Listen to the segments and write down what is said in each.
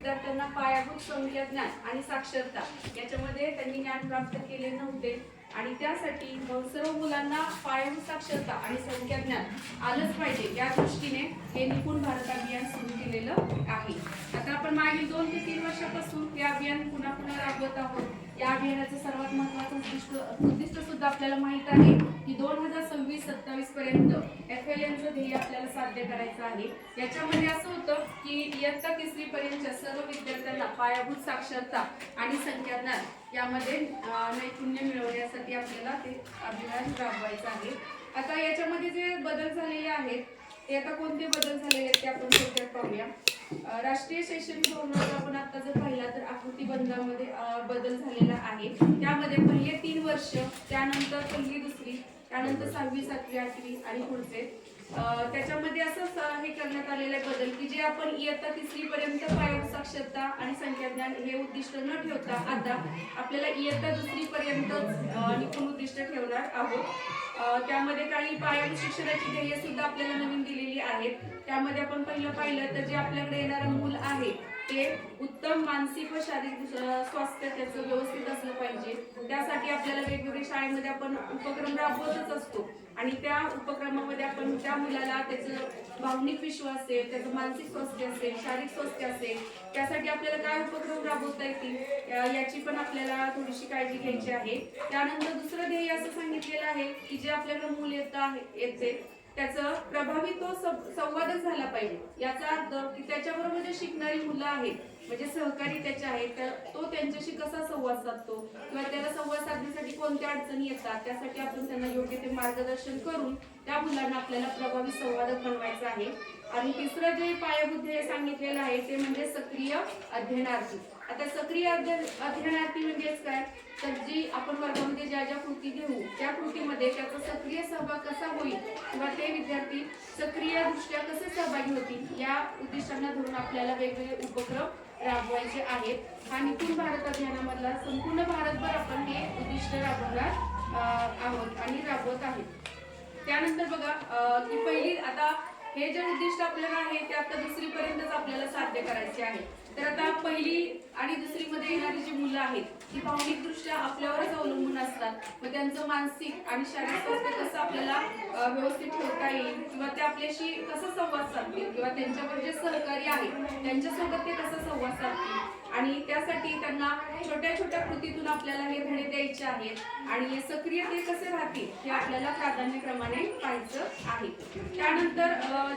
विद्यार्थ्यांना पायाभूत संख्या ज्ञान आणि साक्षरता याच्यामध्ये त्यांनी ज्ञान प्राप्त केले नव्हते. आणि त्यासाठी मग सर्व मुलांना पायाभूत साक्षरता आणि संख्या ज्ञान आलंच पाहिजे. या दृष्टीने हे निपुण भारत अभियान सुरू केलेलं आहे. आता आपण मागील दोन ते तीन वर्षापासून हे अभियान पुन्हा पुन्हा राबवत आहोत. या अभियानाचं सर्वात महत्वाचं उद्दिष्ट उद्दिष्ट सुद्धा आपल्याला माहीत आहे की दोन हजार सव्वीस सत्तावीस पर्यंत एफ एल एमचं ध्येय आपल्याला साध्य करायचं आहे. याच्यामध्ये असं होतं की इयत्ता तिसरी पर्यंतच्या सर्व विद्यार्थ्यांना पायाभूत साक्षरता आणि संख्याज्ञान यामध्ये नैपुण्य मिळवण्यासाठी आपल्याला ते अभियान राबवायचं आहे. आता याच्यामध्ये जे बदल झालेले आहेत ते आता कोणते बदल झालेले आहेत ते आपण थोडक्यात पाहूया. राष्ट्रीय शैक्षणिक धोरणाचा आपण आता जर पाहिला तर आकृती बंधामध्ये बदल झालेला आहे. त्यामध्ये पहिले तीन वर्ष त्यानंतर पहिली दुसरी त्यानंतर सहावी सातवी आठवी आणि पुढचे. त्याच्यामध्ये असं हे करण्यात आलेलं आहे बदल की जे आपण इयत्ता तिसरीपर्यंत पायाभूत साक्षरता आणि संख्याज्ञान हे उद्दिष्ट न ठेवता आता आपल्याला इयत्ता दुसरीपर्यंत निपुण उद्दिष्ट ठेवणार आहोत. त्यामध्ये काही पायाभूत शिक्षणाची ध्येय सुद्धा आपल्याला नवीन दिलेली आहेत. त्यामध्ये आपण पहिलं पाहिलं तर जे आपल्याकडे येणारं मूल आहे ते उत्तम मानसिक व शारीरिक स्वास्थ्य त्याचं व्यवस्थित असलं पाहिजे. त्यासाठी आपल्याला वेगवेगळ्या शाळेमध्ये आपण उपक्रम राबवतच असतो. आणि त्या उपक्रमामध्ये आपण त्या मुलाला त्याचं भावनिक विश्व असेल त्याचं मानसिक स्वास्थ्य असेल शारीरिक स्वास्थ्य असेल त्यासाठी आपल्याला काय उपक्रम राबवता येतील याची पण आपल्याला थोडीशी काळजी घ्यायची आहे. त्यानंतर दुसरं ध्येय असं सांगितलेलं आहे की जे आपल्याकडे मूल येत आहे येते त्याचं प्रभावी तो संवादच झाला पाहिजे. याचा अर्थ की त्याच्याबरोबर जे शिकणारी मुलं आहेत म्हणजे सहकारी त्याचे आहेत तर तो त्यांच्याशी कसा संवाद साधतो? किंवा त्याला संवाद साधण्यासाठी कोणत्या अडचणी येतात? त्यासाठी आपण त्यांना योग्य ते मार्गदर्शन करून त्या मुलांना आपल्याला प्रभावी संवादक बनवायचा आहे. आणि तिसरं जे पायाभूत ध्येय सांगितलेलं आहे ते म्हणजे सक्रिय अध्ययनार्थी. आता सक्रिय अध्ययनार्थी म्हणजेच काय? तर जी आपण वर्गामध्ये ज्या ज्या कृती घेऊ त्या कृतीमध्ये त्याचा सक्रिय सहभाग कसा होईल किंवा ते विद्यार्थी सक्रिय दृष्ट्या कसे सहभागी होतील या उद्दिष्टांना धरून आपल्याला वेगवेगळे उपक्रम राबवायचे आहेत. हा निपुण भारत अभियानामधला संपूर्ण भारतभर आपण हे उद्दिष्ट राबवणार आहोत आणि राबवत आहेत. त्यानंतर बघा की पहिली आता हे जे उद्दिष्ट आपल्याला आहे ते आता दुसरीपर्यंतच आपल्याला साध्य करायचे आहे. तर आता पहिली आणि दुसरी मध्ये येणारी जी मुलं आहेत ती भावनिकदृष्ट्या आपल्यावरच अवलंबून असतात. मग त्यांचं मानसिक आणि शारीरिक स्वास्थ्य कसं आपल्याला व्यवस्थित ठेवता येईल किंवा ते आपल्याशी कसं संवाद साधतील किंवा त्यांच्यावर जे सहकारी आहेत त्यांच्यासोबत ते कसं संवाद साधतील? आणि त्यासाठी त्यांना छोट्या छोट्या कृतीतून आपल्याला हे धडे द्यायचे आहेत. आणि सक्रिय ते कसे राहतील हे आपल्याला प्राधान्यक्रमाने पाहायचं आहे. त्यानंतर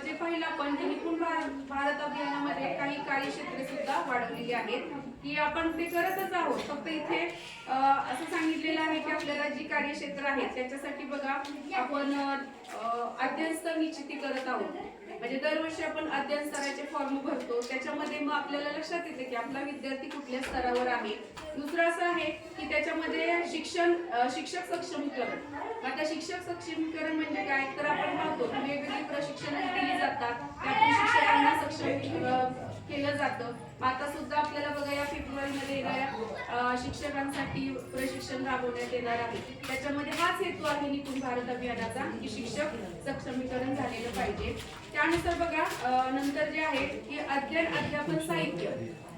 जे पाहिलं आपण ते निपुण भारत भारत अभियानामध्ये काही कार्यक्षेत्रे सुद्धा वाढवलेली आहेत. की आपण ते करतच आहोत. फक्त इथे असं सांगितलेलं आहे की आपल्याला जी कार्यक्षेत्र आहेत त्याच्यासाठी बघा आपण अं, अध्ययन निश्चिती करत आहोत. म्हणजे दरवर्षी आपण अध्ययन स्तराचे फॉर्म भरतो. त्याच्यामध्ये मग आपल्याला लक्षात येते की आपला विद्यार्थी कुठल्या स्तरावर आहे. दुसरं असं आहे की त्याच्यामध्ये शिक्षण शिक्षक सक्षमीकरण. आता शिक्षक सक्षमीकरण म्हणजे काय? तर आपण पाहतो वेगवेगळी प्रशिक्षण दिली जातात. त्यातून शिक्षकांना सक्षम केलं जातं. आता सुद्धा आपल्याला बघा या फेब्रुवारीमध्ये येणाऱ्या शिक्षकांसाठी प्रशिक्षण राबवण्यात येणार आहे. त्याच्यामध्ये हाच हेतू आहे निपुण भारत अभियानाचा की शिक्षक सक्षमीकरण झालेलं पाहिजे. त्यानुसार बघा नंतर जे आहे की अध्ययन अध्यापन साहित्य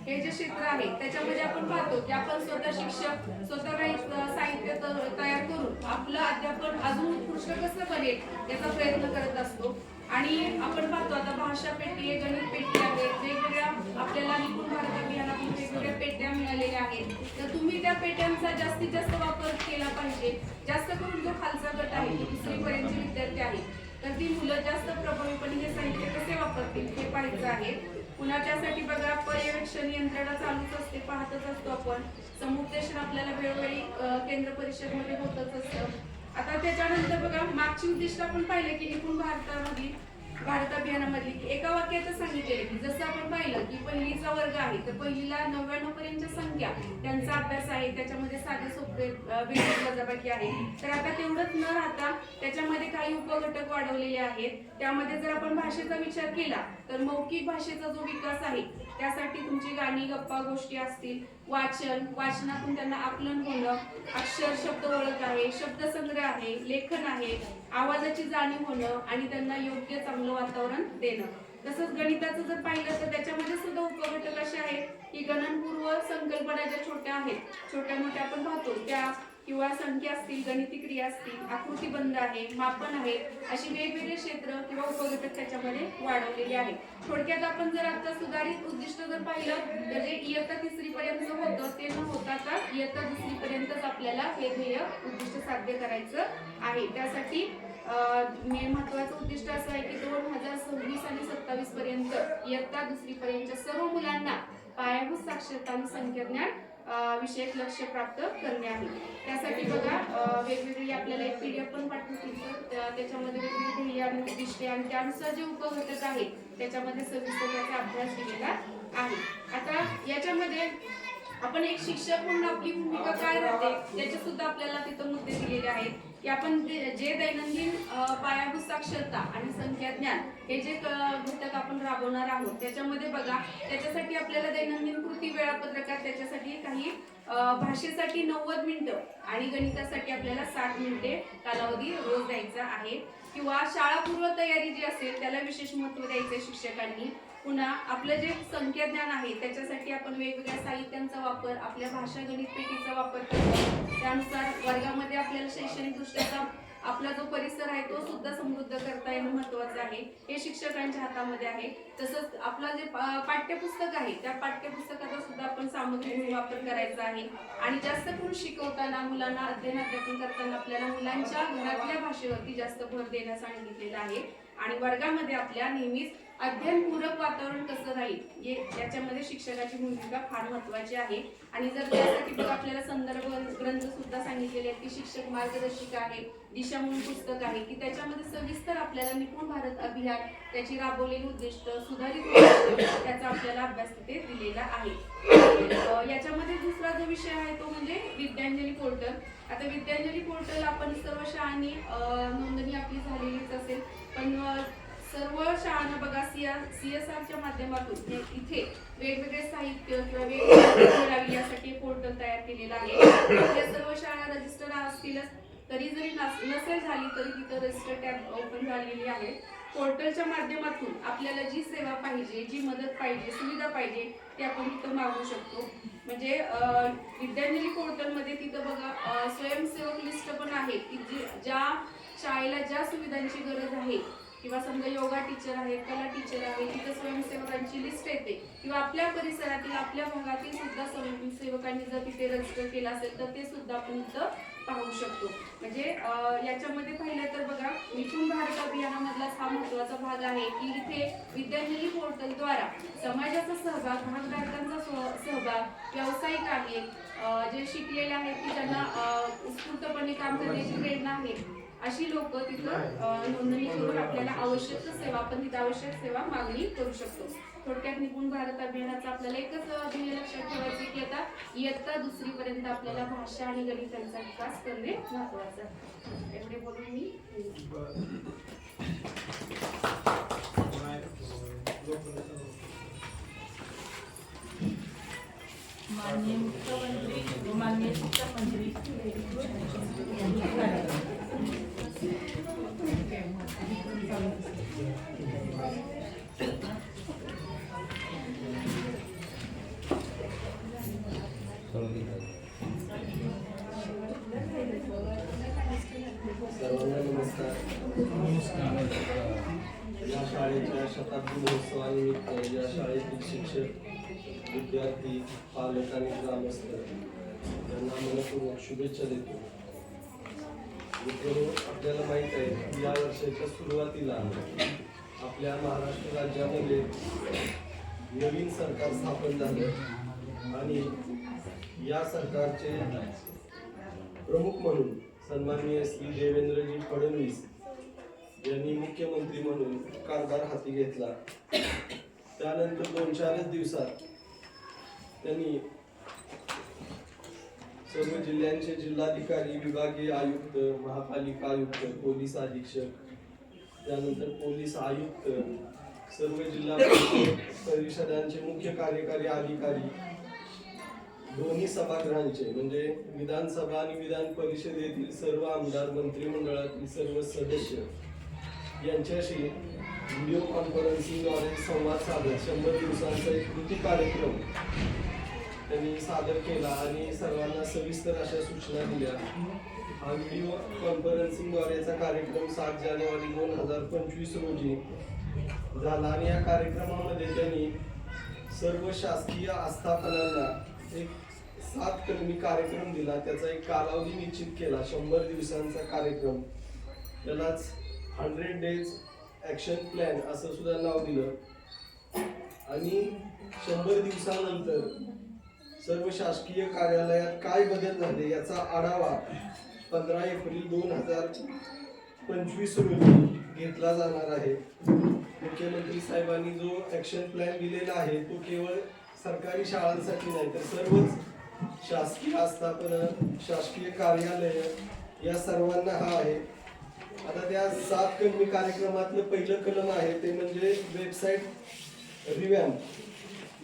हे जे क्षेत्र आहे त्याच्यामध्ये आपण पाहतो की आपण स्वतः शिक्षक स्वतः काही साहित्य तयार करून आपलं अध्यापन अजून उत्कृष्ट कसं बनेल याचा प्रयत्न करत असतो. आणि आपण पाहतो आता भाषा पेटी आहे गणित पेटी आहे वेगवेगळ्या आपल्याला निपुण भारत अभियानातून वेगवेगळ्या पेट्या मिळालेल्या आहेत. तर तुम्ही त्या पेट्यांचा जास्तीत जास्त वापर केला पाहिजे. जास्त करून जो खालचा गट आहे की दुसरी विद्यार्थी आहेत. तर ती मुलं जास्त प्रभावीपणे हे साहित्य कसे वापरतील हे पाहायचं आहे. पुन्हा त्यासाठी बघा पर्यवेक्षण यंत्रणा चालूच असते पाहतच असतो आपण. समुपदेशन आपल्याला वेळोवेळी केंद्र परिषदमध्ये होतच असतं. आता त्याच्यानंतर बघा मागची उद्दिष्ट आपण पाहिलं की निपुण भारतामध्ये भारत अभियानामधली एका वाक्याचं सांगितलेलं की जसं आपण पाहिलं की पहिलीचा वर्ग आहे तर पहिलीला नव्याण्णव पर्यंतच्या संख्या त्यांचा अभ्यास आहे त्याच्यामध्ये साधे सोपे अं, वजाबाकी आहे. तर आता तेवढंच न राहता त्याच्यामध्ये काही उपघटक वाढवलेले आहेत. त्यामध्ये जर आपण भाषेचा विचार केला तर मौखिक भाषेचा जो विकास आहे त्यासाठी तुमची गाणी गप्पा गोष्टी असतील. वाचन वाचनातून त्यांना आकलन होणं अक्षर शब्द ओळख आहे शब्दसंग्रह आहे लेखन आहे आवाजाची जाणीव होणं आणि त्यांना योग्य चांगलं वातावरण देणं. तसंच गणिताचं जर पाहिलं तर त्याच्यामध्ये सुद्धा उपघटक असे आहेत संकल्पना ज्या छोट्या आहेत छोट्या मोठ्या आपण पाहतो त्या किंवा संख्या असतील गणिती क्रिया असतील आकृतीबंध आहे मापन आहे अशी वेगवेगळे क्षेत्र किंवा उपघटक त्याच्यामध्ये वाढवलेले आहेत. थोडक्यात आपण जर आता सुधारित उद्दिष्ट जर पाहिलं तर जे इयत्ता तिसरी पर्यंत होतं ते न होता आता इयत्ता दुसरी पर्यंतच आपल्याला हे ध्येय उद्दिष्ट साध्य करायचं आहे. त्यासाठी मेन महत्वाचं उद्दिष्ट असं आहे की दोन हजार सव्वीस आणि सत्तावीस पर्यंत इयत्ता दुसरी पर्यंतच्या सर्व मुलांना पायाभूत साक्षरता आणि संख्याज्ञान विषयक लक्ष प्राप्त करणे आहे. त्यासाठी बघा वेगवेगळी आपल्याला एक पीडीएफ पण पाठवतील. त्याच्यामध्ये वेगवेगळी ध्येय आणि उद्दिष्टे आणि त्यानुसार जे उपघटक आहेत त्याच्यामध्ये सविस्तर त्याचा अभ्यास दिलेला आहे. आता याच्यामध्ये आपण एक शिक्षक म्हणून आपली भूमिका काय राहते त्याचे सुद्धा आपल्याला तिथं मुद्दे दिलेले आहेत. की आपण जे जे दैनंदिन पायाभूत साक्षरता आणि संख्याज्ञान हे जे क- घटक आपण राबवणार आहोत त्याच्यामध्ये बघा त्याच्यासाठी आपल्याला दैनंदिन कृती वेळापत्रकात त्याच्यासाठी काही भाषेसाठी नव्वद मिनिटं आणि गणितासाठी आपल्याला साठ मिनिटे कालावधी रोज द्यायचा आहे. किंवा शाळापूर्व तयारी जी असेल त्याला विशेष महत्त्व द्यायचे शिक्षकांनी. पुन्हा आपलं जे संख्याज्ञान आहे त्याच्यासाठी आपण वेगवेगळ्या साहित्यांचा वापर आपल्या भाषा गणित पेटीचा वापर करतो. त्यानुसार वर्गामध्ये आपल्याला शैक्षणिक दृष्ट्याचा आपला जो परिसर आहे तो सुद्धा समृद्ध करता येणं महत्वाचं आहे. हे शिक्षकांच्या हातामध्ये आहे. तसंच आपला जे पाठ्यपुस्तक आहे त्या पाठ्यपुस्तकाचा सुद्धा आपण सामग्री वापर करायचा आहे. आणि जास्त करून शिकवताना मुलांना अध्ययन अध्यापन करताना आपल्याला मुलांच्या घरातल्या भाषेवरती जास्त भर देण्यास सांगितलेलं आहे. आणि वर्गामध्ये आपल्या नेहमीच अध्ययनपूरक वातावरण कसं राहील याच्यामध्ये शिक्षकाची भूमिका फार महत्वाची आहे. आणि जर त्यासाठी बघ आपल्याला संदर्भ ग्रंथ सुद्धा सांगितलेले आहेत की शिक्षक मार्गदर्शिका आहे दिशा म्हणून पुस्तक आहे की त्याच्यामध्ये सविस्तर आपल्याला निपुण भारत अभियान त्याची राबवलेली उद्दिष्ट सुधारित त्याचा आपल्याला अभ्यास तिथे दिलेला आहे. याच्यामध्ये दुसरा जो विषय आहे तो म्हणजे विद्यांजली पोर्टल. आता विद्यांजली पोर्टल आपण सर्व शाळांनी नोंदणी आपली झालेलीच असेल. पण सर्व शाळांना बघा सी एस आरच्या माध्यमातून इथे वेगवेगळे साहित्य किंवा वेगवेगळे मिळावी यासाठी पोर्टल तयार केलेला आहे. आपल्या सर्व शाळा रजिस्टर असतीलच तरी जरी नस- नसेल झाली तरी तिथं रजिस्टर टॅब ओपन झालेली आहे. पोर्टलच्या माध्यमातून आपल्याला जी सेवा पाहिजे जी मदत पाहिजे सुविधा पाहिजे ते आपण तिथं मागू शकतो. म्हणजे अं, विद्यांजली पोर्टलमध्ये तिथं बघा स्वयंसेवक लिस्ट पण आहे की जी ज्या शाळेला ज्या सुविधांची गरज आहे किंवा समजा योगा टीचर आहे कला टीचर आहे तिथं स्वयंसेवकांची लिस्ट येते किंवा आपल्या परिसरातील आपल्या भागातील सुद्धा स्वयंसेवकांनी जर तिथे रजिस्टर केलं असेल तर ते सुद्धा आपण इथं पाहू शकतो. म्हणजे याच्यामध्ये पाहिलं तर बघा मिथून भारत अभियानामधला हा महत्त्वाचा भाग आहे की इथे विद्यांजली पोर्टलद्वारा समाजाचा सहभाग भागधारकांचा सहभाग व्यावसायिक आहे जे शिकलेले आहेत की त्यांना उत्स्फूर्तपणे काम करण्याची प्रेरणा आहे अशी लोक तिथं नोंदणी करून आपल्याला आवश्यक सेवा आपण तिथं आवश्यक सेवा मागणी करू शकतो. थोडक्यात निपुण भारत अभियानाचा आपल्याला एकच ध्येय लक्षात ठेवायचे की आता इयत्ता दुसरी पर्यंत आपल्याला भाषा आणि गणितांचा विकास करणे महत्वाचं एवढे बोलून मी माननीय मुख्यमंत्री माननीय शिक्षणमंत्री सर्वांना नमस्कार या शाळेच्या शताब्दी महोत्सवानिमित्त या शाळेतील शिक्षक विद्यार्थी पालक आणि ग्रामस्थ यांना मनपूर्वक शुभेच्छा देतो. मित्रांनो आपल्याला माहीत आहे की या वर्षाच्या सुरुवातीला आपल्या महाराष्ट्र राज्यामध्ये नवीन सरकार स्थापन झालं आणि या सरकारचे प्रमुख म्हणून सन्माननीय श्री देवेंद्रजी फडणवीस यांनी मुख्यमंत्री म्हणून कारभार हाती घेतला. त्यानंतर दोन चारच दिवसात त्यांनी सर्व जिल्ह्यांचे जिल्हाधिकारी विभागीय आयुक्त महापालिका आयुक्त पोलीस अधीक्षक त्यानंतर पोलीस आयुक्त सर्व जिल्हा परिषदांचे मुख्य कार्यकारी अधिकारी दोन्ही सभागृहांचे म्हणजे विधानसभा आणि विधान परिषदेतील सर्व आमदार मंत्रिमंडळातील सर्व सदस्य यांच्याशी व्हिडिओ कॉन्फरन्सिंगद्वारे संवाद साधत शंभर दिवसांचा एक कृती कार्यक्रम त्यांनी सादर केला आणि सर्वांना सविस्तर अशा सूचना दिल्या. हा व्हिडिओ याचा कार्यक्रम सात जानेवारी दोन हजार पंचवीस रोजी झाला आणि या कार्यक्रमामध्ये त्यांनी सर्व शासकीय आस्थापनांना एक सात कलमी कार्यक्रम दिला. त्याचा एक कालावधी निश्चित केला. शंभर दिवसांचा कार्यक्रम. त्यालाच हंड्रेड डेज ॲक्शन प्लॅन असं सुद्धा नाव दिलं. आणि शंभर दिवसानंतर सर्व शासकीय कार्यालयात काय बदल झाले याचा आढावा पंधरा एप्रिल दोन हजार पंचवीस रोजी घेतला जाणार आहे. मुख्यमंत्री साहेबांनी जो ॲक्शन प्लॅन दिलेला आहे तो केवळ सरकारी शाळांसाठी नाही तर सर्वच शासकीय आस्थापनं शासकीय कार्यालय या सर्वांना हा आहे. आता त्या सात कलमी कार्यक्रमातलं पहिलं कलम आहे ते म्हणजे वेबसाईट रिव्हॅम्प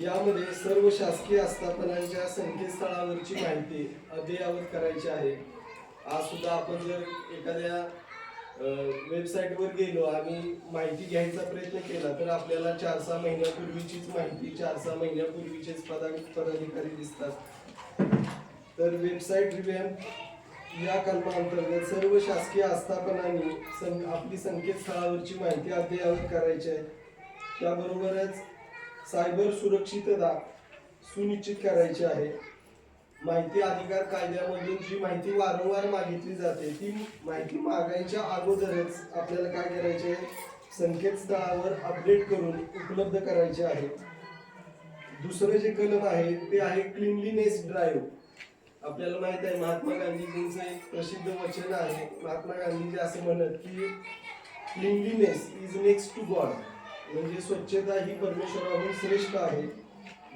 यामध्ये सर्व शासकीय आस्थापनांच्या संकेतस्थळावरची माहिती अद्ययावत करायची आहे. आज सुद्धा आपण जर एखाद्या वेबसाईटवर गेलो आणि माहिती घ्यायचा प्रयत्न केला तर आपल्याला चार सहा महिन्यापूर्वीचीच माहिती चार सहा महिन्यापूर्वीचेच पदा पदाधिकारी दिसतात. तर वेबसाईट रिव्हॅम्प या कल्पांतर्गत सर्व शासकीय आस्थापनांनी सं आपली संकेतस्थळावरची माहिती अद्ययावत करायची आहे. त्याबरोबरच सायबर सुरक्षितता सुनिश्चित करायची आहे. माहिती अधिकार कायद्यामधून जी माहिती वारंवार मागितली जाते ती माहिती मागायच्या अगोदरच आपल्याला काय करायचे संकेतस्थळावर अपडेट करून उपलब्ध करायचे आहे. दुसरं जे कलम आहे ते आहे क्लिनलीनेस ड्राईव्ह आपल्याला माहीत आहे महात्मा गांधीजींचं एक प्रसिद्ध वचन आहे. महात्मा गांधीजी असं म्हणत की cleanliness is next to God म्हणजे स्वच्छता ही परमेश्वराहून श्रेष्ठ आहे.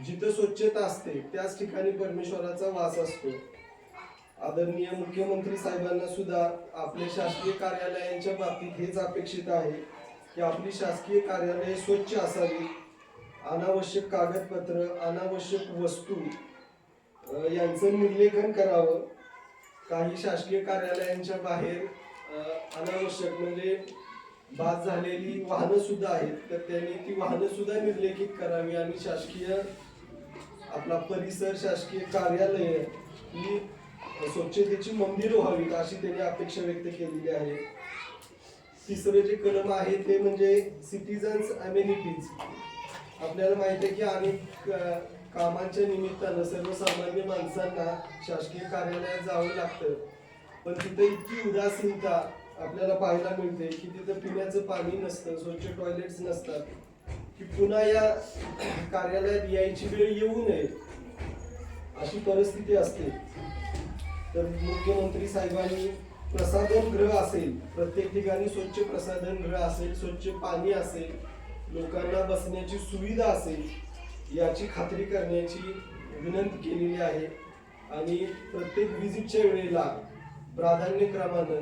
जिथं स्वच्छता असते त्याच ठिकाणी परमेश्वराचा वास असतो. आदरणीय मुख्यमंत्री साहेबांना सुद्धा आपल्या शासकीय कार्यालयांच्या बाबतीत हेच अपेक्षित आहे की आपली शासकीय कार्यालये स्वच्छ असावी. अनावश्यक कागदपत्र अनावश्यक वस्तू यांचं निर्लेखन करावं. काही शासकीय कार्यालयांच्या बाहेर अनावश्यक म्हणजे बाद झालेली वाहनं सुद्धा आहेत. तर त्यांनी ती वाहनं सुद्धा निर्लेखित करावी आणि शासकीय आपला परिसर शासकीय कार्यालय ही स्वच्छतेची मंदिर व्हावीत अशी त्यांनी अपेक्षा व्यक्त केलेली आहे. तिसरं जे कलम आहे ते म्हणजे सिटीजन्स अमेनिटीज आपल्याला माहिती आहे की अनेक कामांच्या निमित्तानं सर्वसामान्य माणसांना शासकीय कार्यालयात जावं लागतं. पण तिथं इतकी उदासीनता आपल्याला पाहायला मिळते की तिथं पिण्याचं पाणी नसतं स्वच्छ टॉयलेट्स नसतात की पुन्हा या कार्यालयात यायची वेळ येऊ नये अशी परिस्थिती असते. तर मुख्यमंत्री साहेबांनी प्रसाधन गृह असेल प्रत्येक ठिकाणी स्वच्छ प्रसाधन गृह असेल स्वच्छ पाणी असेल लोकांना बसण्याची सुविधा असेल याची खात्री करण्याची विनंती केलेली आहे. आणि प्रत्येक व्हिजिटच्या वेळेला प्राधान्यक्रमानं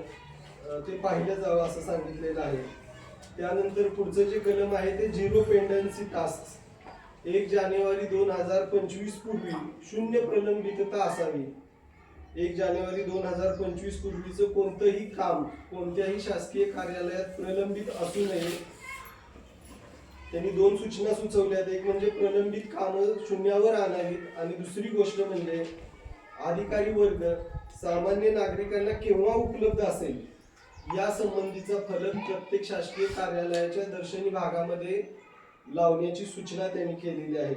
ते पाहिलं जावं असं सांगितलेलं आहे. त्यानंतर पुढचं जे कलम आहे ते झिरो पेंडन्सी टास्क एक जानेवारी दोन हजार पंचवीस पूर्वी शून्य प्रलंबितता असावी. एक जानेवारी दोन हजार पंचवीस पूर्वीचं कोणतंही काम कोणत्याही शासकीय कार्यालयात प्रलंबित असू नये. त्यांनी दोन सूचना सुचवल्यात. एक म्हणजे प्रलंबित कामं शून्यावर आणावीत आणि दुसरी गोष्ट म्हणजे अधिकारी वर्ग सामान्य नागरिकांना केव्हा उपलब्ध असेल? या संबंधीचा फलक प्रत्येक शासकीय कार्यालयाच्या दर्शनी भागामध्ये लावण्याची सूचना त्यांनी केलेली आहे.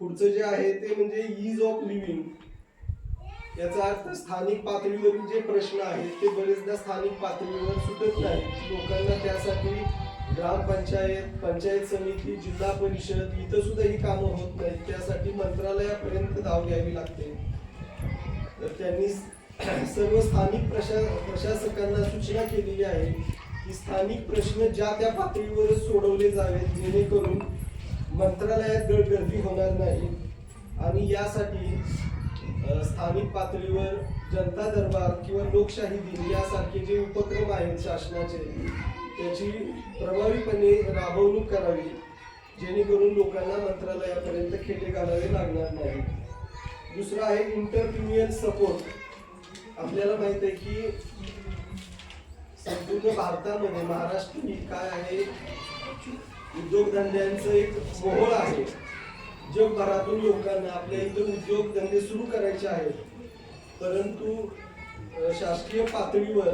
पुढचं जे आहे ते म्हणजे ईज ऑफ लिव्हिंग याचा अर्थ स्थानिक पातळीवरील जे प्रश्न आहेत ते बरेचदा स्थानिक पातळीवर सुटत नाहीत. लोकांना त्यासाठी ग्रामपंचायत पंचायत समिती जिल्हा परिषद इथं सुद्धा ही कामं होत नाहीत. त्यासाठी मंत्रालयापर्यंत धाव घ्यावी लागते. तर त्यांनी सर्व स्थानिक प्रशा प्रशासकांना सूचना केलेली आहे की स्थानिक प्रश्न ज्या त्या पातळीवरच सोडवले जावेत जेणेकरून मंत्रालयात गडगर्दी होणार नाही. आणि यासाठी स्थानिक पातळीवर जनता दरबार किंवा लोकशाही दिन यासारखे जे उपक्रम आहेत शासनाचे त्याची प्रभावीपणे राबवणूक करावी जेणेकरून लोकांना मंत्रालयापर्यंत खेटे घालावे लागणार नाही दुसरं आहे इंटरप्रिन्युअल सपोर्ट आपल्याला माहीत आहे की संपूर्ण भारतामध्ये महाराष्ट्र ही काय आहे? उद्योगधंद्यांचं एक मोहळ आहे. जगभरातून लोकांना आपल्या इथं उद्योगधंदे सुरू करायचे आहेत. परंतु शासकीय पातळीवर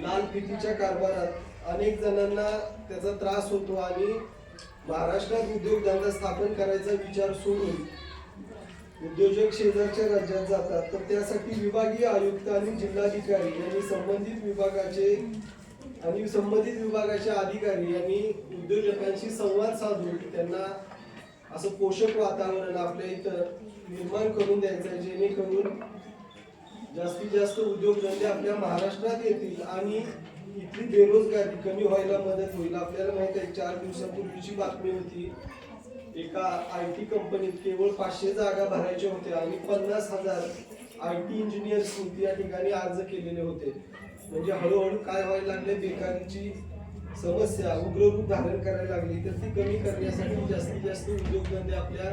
लाल फितीच्या कारभारात अनेक जणांना त्याचा त्रास होतो आणि महाराष्ट्रात उद्योगधंदा स्थापन करायचा विचार सोडून उद्योजक शेजारच्या राज्यात जातात. तर त्यासाठी विभागीय आयुक्त आणि जिल्हाधिकारी यांनी संबंधित विभागाचे आणि संबंधित विभागाच्या अधिकारी यांनी उद्योजकांशी संवाद साधून त्यांना असं पोषक वातावरण आपल्या इथं निर्माण करून द्यायचं आहे जेणेकरून जास्तीत जास्त उद्योगधंदे आपल्या महाराष्ट्रात येतील आणि इथली बेरोजगारी कमी व्हायला मदत होईल. आपल्याला माहीत आहे चार दिवसापूर्वीची बातमी होती. एका आय टी कंपनीत केवळ पाचशे जागा भरायच्या होत्या आणि पन्नास हजार आय टी इंजिनियर्स या ठिकाणी अर्ज केलेले होते. म्हणजे हळूहळू काय व्हायला लागले? बेकारीची समस्या उग्र रूप धारण करायला लागली. तर ती कमी करण्यासाठी जास्तीत जास्त उद्योगधंदे आपल्या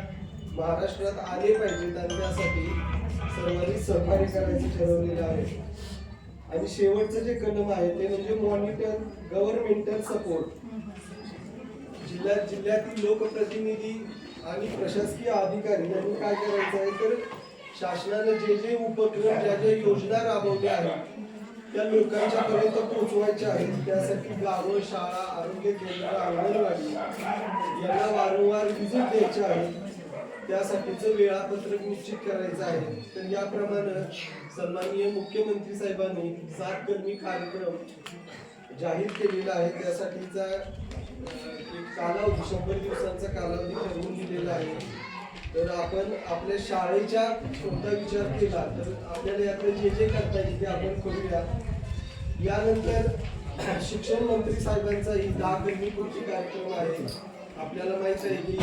महाराष्ट्रात आले पाहिजेत आणि त्यासाठी सर्वांनी सहकार्य करायचं ठरवलेलं आहे. आणि शेवटचं जे कलम आहे ते म्हणजे मॉनिटर गव्हर्नमेंटल सपोर्ट जिल्ह्यात जिल्ह्यातील लोकप्रतिनिधी आणि प्रशासकीय अधिकारी यांनी काय करायचं आहे तर शासनाने जे जे उपक्रम ज्या ज्या योजना राबवल्या आहेत त्या लोकांच्या पर्यंत पोहोचवायच्या आहेत. त्यासाठी गावं शाळा आरोग्य केंद्र अंगणवाडी यांना वारंवार व्हिजिट द्यायच्या आहेत त्यासाठीचं वेळापत्रक निश्चित करायचं आहे. तर याप्रमाणे सन्माननीय मुख्यमंत्री साहेबांनी सात कर्मी कार्यक्रम जाहीर केलेला आहे त्यासाठीचा एक कालावधी शंभर दिवसांचा कालावधी ठरवून दिलेला आहे. तर आपण आपल्या शाळेच्या कोणता विचार केला तर आपल्याला यातलं जे जे करता येईल ते आपण करूया. यानंतर शिक्षण मंत्री साहेबांचाही दहा कर्मी पुढची कार्यक्रम आहे. आपल्याला माहीत आहे की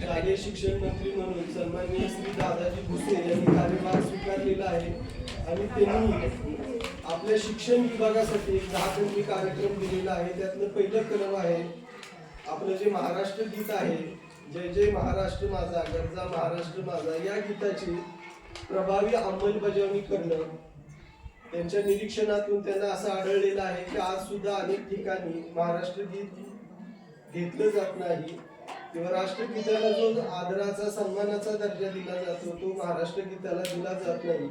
शालेय शिक्षण मंत्री म्हणून सन्माननीय श्री दादाजी भुसे यांनी कार्यभार स्वीकारलेला आहे. आणि त्यांनी आपल्या शिक्षण विभागासाठी एक दहा कार्यक्रम दिलेला आहे. त्यातलं पहिलं कलम आहे आपलं जे महाराष्ट्र गीत आहे जय जय महाराष्ट्र माझा गरजा महाराष्ट्र माझा या गीताची प्रभावी अंमलबजावणी करणं त्यांच्या निरीक्षणातून त्यांना असं आढळलेलं आहे की आज सुद्धा अनेक ठिकाणी महाराष्ट्र गीत घेतलं जात नाही. किंवा राष्ट्रगीताला जो आदराचा सन्मानाचा दर्जा दिला जातो तो महाराष्ट्र गीताला दिला जात नाही.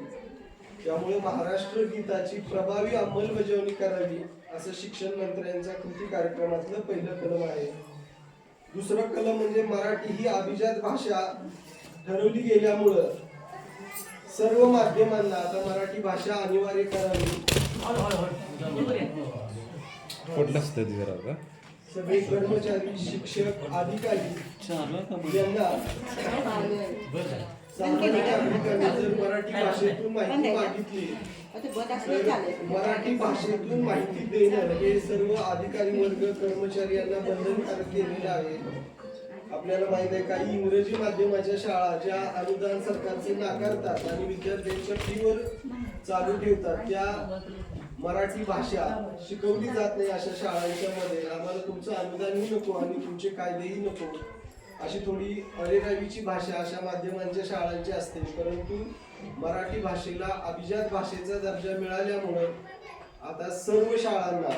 त्यामुळे महाराष्ट्र गीताची प्रभावी अंमलबजावणी करावी असं शिक्षण मंत्र्यांच्या कृती कार्यक्रमातलं पहिलं कलम आहे. दुसरं कलम म्हणजे मराठी ही अभिजात भाषा ठरवली गेल्यामुळं सर्व माध्यमांना आता मराठी भाषा अनिवार्य करावी. सगळे कर्मचारी शिक्षक अधिकारी यांना मराठी भाषेतून माहिती मागितली. तर मराठी भाषेतून माहिती देणं हे सर्व अधिकारी वर्ग कर्मचारी यांना बंधनकारक केलेलं आहे. आपल्याला माहीत आहे काही इंग्रजी माध्यमाच्या शाळा ज्या अनुदान सरकारचे नाकारतात आणि विद्यार्थ्यांच्या फीवर चालू ठेवतात त्या मराठी भाषा शिकवली जात नाही अशा शाळांच्या मध्ये आम्हाला तुमचं अनुदानही नको आणि तुमचे कायदेही नको. अशी थोडी अरेरावीची भाषा अशा माध्यमांच्या शाळांची असते. परंतु मराठी भाषेला अभिजात भाषेचा दर्जा मिळाल्यामुळं आता सर्व शाळांना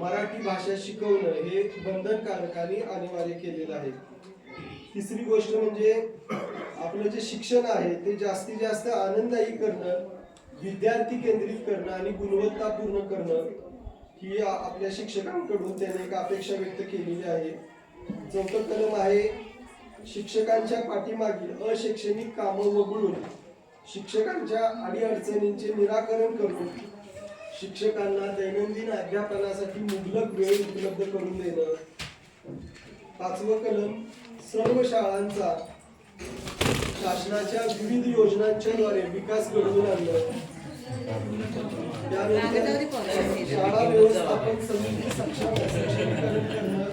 मराठी भाषा शिकवणं हे बंधनकारकाने अनिवार्य केलेलं आहे. तिसरी गोष्ट म्हणजे आपलं जे शिक्षण आहे ते जास्तीत जास्त आनंददायी करणं विद्यार्थी केंद्रित करणं आणि गुणवत्तापूर्ण करणं ही आपल्या शिक्षकांकडून त्याने एक अपेक्षा व्यक्त केलेली आहे. चौथं कलम आहे. शिक्षकांच्या पाठीमागील अशैक्षणिक कामं वगळून शिक्षकांच्या अडीअडचणींचे निराकरण करून शिक्षकांना दैनंदिन अध्यापनासाठी मुबलक वेळ उपलब्ध करून देणं. पाचवं कलम सर्व शाळांचा शासनाच्या विविध योजनांच्या विकास घडवून आणलं त्यानंतर शाळा व्यवस्थापन समिती सक्षम करणं